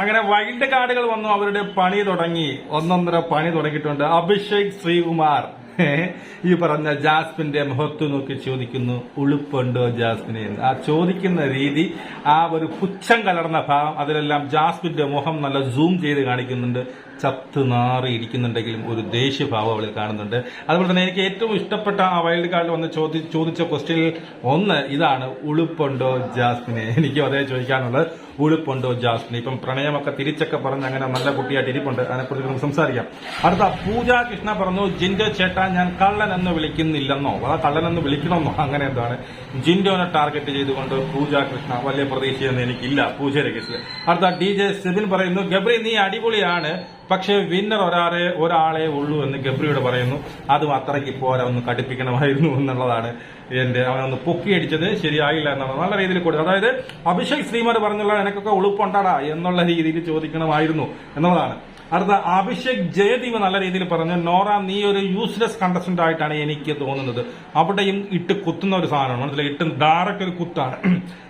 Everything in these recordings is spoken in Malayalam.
അങ്ങനെ വൈൽഡ് കാർഡുകൾ വന്നു അവരുടെ പണി തുടങ്ങി. ഒന്നൊന്നര പണി തുടങ്ങിയിട്ടുണ്ട്. അഭിഷേക് ശ്രീകുമാർ. ഈ പറഞ്ഞ ജാസ്മിന്റെ മുഖത്ത് നോക്കി ചോദിക്കുന്നു ഉളുപ്പുണ്ടോ ജാസ്മിനെ? എന്ന്. ആ ചോദിക്കുന്ന രീതി ആ ഒരു പുച്ഛം കലർന്ന ഭാവം അതിലെല്ലാം ജാസ്മിന്റെ മുഖം നല്ല സൂം ചെയ്ത് കാണിക്കുന്നുണ്ട്. ചത്ത് നാറി ഇരിക്കുന്നുണ്ടെങ്കിലും ഒരു ദേഷ്യഭാവം അവളിൽ കാണുന്നുണ്ട്. അതുപോലെ തന്നെ എനിക്ക് ഏറ്റവും ഇഷ്ടപ്പെട്ട ആ വൈൽഡ് കാർഡിൽ വന്ന് ചോദി ചോദിച്ച ക്വസ്റ്റ്യനിൽ ഒന്ന് ഇതാണ് ഉളുപ്പുണ്ടോ ജാസ്മിനെ? എനിക്കും അതേ ചോദിക്കാനുള്ളത് ഉളുപ്പുണ്ടോ ജാസ്മിനെ? ഇപ്പം പ്രണയമൊക്കെ തിരിച്ചൊക്കെ പറഞ്ഞ് അങ്ങനെ നല്ല കുട്ടിയായിട്ട് ഇരിപ്പുണ്ട്. അതിനെക്കുറിച്ച് നമുക്ക് സംസാരിക്കാം. അടുത്ത പൂജ കൃഷ്ണ പറഞ്ഞു ജിൻഡോ ചേട്ടാ ഞാൻ കള്ളൻ എന്ന് വിളിക്കുന്നില്ലെന്നോ അതാ കള്ളൻ എന്ന് വിളിക്കണമെന്നോ അങ്ങനെ എന്താണ്? ജിൻഡോനെ ടാർഗറ്റ് ചെയ്തുകൊണ്ട് പൂജ കൃഷ്ണ വലിയ പ്രതീക്ഷയൊന്നും എനിക്കില്ല പൂജയുടെ കേസിൽ അടുത്ത ഡി ജെ സെബിൻ പറയുന്നു ഗബ്രി നീ അടിപൊളിയാണ്. പക്ഷേ വിന്നർ ഒരാളെ ഒരാളെ ഉള്ളൂ എന്ന് ഗബ്രിയോട് പറയുന്നു. അതും അത്രയ്ക്ക് പോരാ ഒന്ന് കടുപ്പിക്കണമായിരുന്നു എന്നുള്ളതാണ് എന്റെ അവനൊന്ന് പൊക്കിയടിച്ചത് ശരിയായില്ല എന്നുള്ളത്. നല്ല രീതിയിൽ കൊടുത്തു അതായത് അഭിഷേക് ശ്രീമാർ പറഞ്ഞുള്ള എനിക്കൊക്കെ ഉളുപ്പുണ്ടാടാ എന്നുള്ള രീതിയിൽ ചോദിക്കണമായിരുന്നു എന്നുള്ളതാണ്. അടുത്ത അഭിഷേക് ജയദീപ് നല്ല രീതിയിൽ പറഞ്ഞു നോറ നീ ഒരു യൂസ്ലെസ് കണ്ടസ്റ്റന്റ് ആയിട്ടാണ് എനിക്ക് തോന്നുന്നത്. അവിടെയും ഇട്ട് കുത്തുന്ന ഒരു സാധനമാണ്. മനസ്സിലായി? ഇട്ട് ഡയറക്റ്റ് ഒരു കുത്താണ്.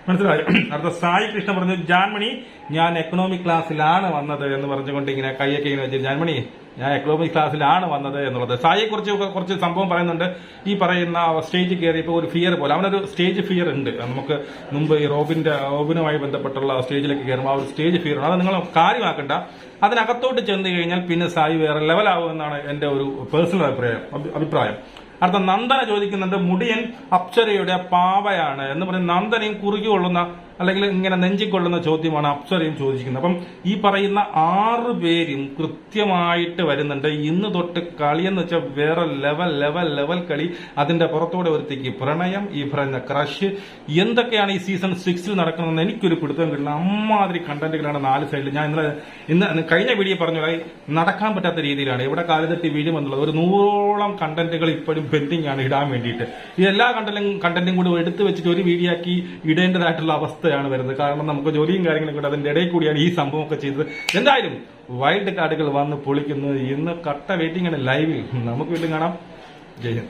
മനസ്സിലായി? അടുത്ത സായി കൃഷ്ണ പറഞ്ഞു ജാൻമണി ഞാൻ എക്കണോമിക് ക്ലാസ്സിലാണ് വന്നത് എന്ന് പറഞ്ഞുകൊണ്ട് ഇങ്ങനെ കൈയൊക്കെ ഇങ്ങനെ ഞാൻ മണി ഞാൻ എക്കണോമിക് ക്ലാസ്സിലാണ് വന്നത് എന്നുള്ളത്. സായിയെ കുറിച്ച് സംഭവം പറയുന്നുണ്ട്. ഈ പറയുന്ന സ്റ്റേജ് കയറിയപ്പോൾ ഒരു ഫിയർ പോലെ അവനൊരു സ്റ്റേജ് ഫിയർ ഉണ്ട്. നമുക്ക് മുമ്പ് ഈ റോബിന്റെ റോബിനുമായി ബന്ധപ്പെട്ടുള്ള സ്റ്റേജിലേക്ക് കയറുമ്പോൾ ആ ഒരു സ്റ്റേജ് ഫിയർ ഉണ്ട്. അത് നിങ്ങൾ കാര്യമാക്കണ്ട. അതിനകത്തോട്ട് ചെന്ന് കഴിഞ്ഞാൽ പിന്നെ സായി വേറെ ലെവലാവും എന്നാണ് എന്റെ ഒരു പേഴ്സണൽ അഭിപ്രായം അഭിപ്രായം. അടുത്ത നന്ദന ചോദിക്കുന്നുണ്ട്. മുടിയൻ അപ്സരയുടെ പാവയാണ് എന്ന് പറഞ്ഞ് നന്ദനയും കുറുകി കൊള്ളുന്ന അല്ലെങ്കിൽ ഇങ്ങനെ നെഞ്ചിക്കൊള്ളുന്ന ചോദ്യമാണ് അപ്സരയും ചോദിക്കുന്നത് അപ്പം ഈ പറയുന്ന ആറ് പേരും കൃത്യമായിട്ട് വരുന്നുണ്ട്. ഇന്ന് തൊട്ട് കളി എന്ന് വെച്ചാൽ വേറെ ലെവൽ ലെവൽ ലെവൽ കളി. അതിന്റെ പുറത്തോടെ ഒരുത്തേക്ക് പ്രണയം ഈ പറയുന്ന ക്രഷ് എന്തൊക്കെയാണ് ഈ സീസൺ സിക്സിൽ നടക്കുന്നതെന്ന് എനിക്കൊരു പിടുത്തം കിട്ടുന്ന അമ്മാതിരി കണ്ടന്റുകളാണ് നാല് സൈഡിൽ ഞാൻ ഇന്നലെ ഇന്ന് കഴിഞ്ഞ വീഡിയോ പറഞ്ഞ നടക്കാൻ പറ്റാത്ത രീതിയിലാണ്. എവിടെ വീഴും എന്നുള്ളത്. ഒരു നൂറോളം കണ്ടന്റുകൾ ഇപ്പോഴും പെൻഡിങ് ആണ് ഇടാൻ വേണ്ടിയിട്ട്. ഈ എല്ലാ കണ്ടന്റും കണ്ടന്റും കൂടി എടുത്തു വെച്ചിട്ട് ഒരു വീഡിയോ ആക്കി ഇടേണ്ടതായിട്ടുള്ള അവസ്ഥയാണ് വരുന്നത്. കാരണം നമുക്ക് ജോലിയും കാര്യങ്ങളും കൂടെ അതിന്റെ ഇടയിൽ കൂടിയാണ് ഈ സംഭവം ഒക്കെ ചെയ്തത്. എന്തായാലും വൈൽഡ് കാർഡുകൾ വന്ന് പൊളിക്കുന്നത് ഇന്ന് കട്ട വെയിറ്റിംഗ് ആണ്. ലൈവിൽ നമുക്ക് വീണ്ടും കാണാം. ജയ്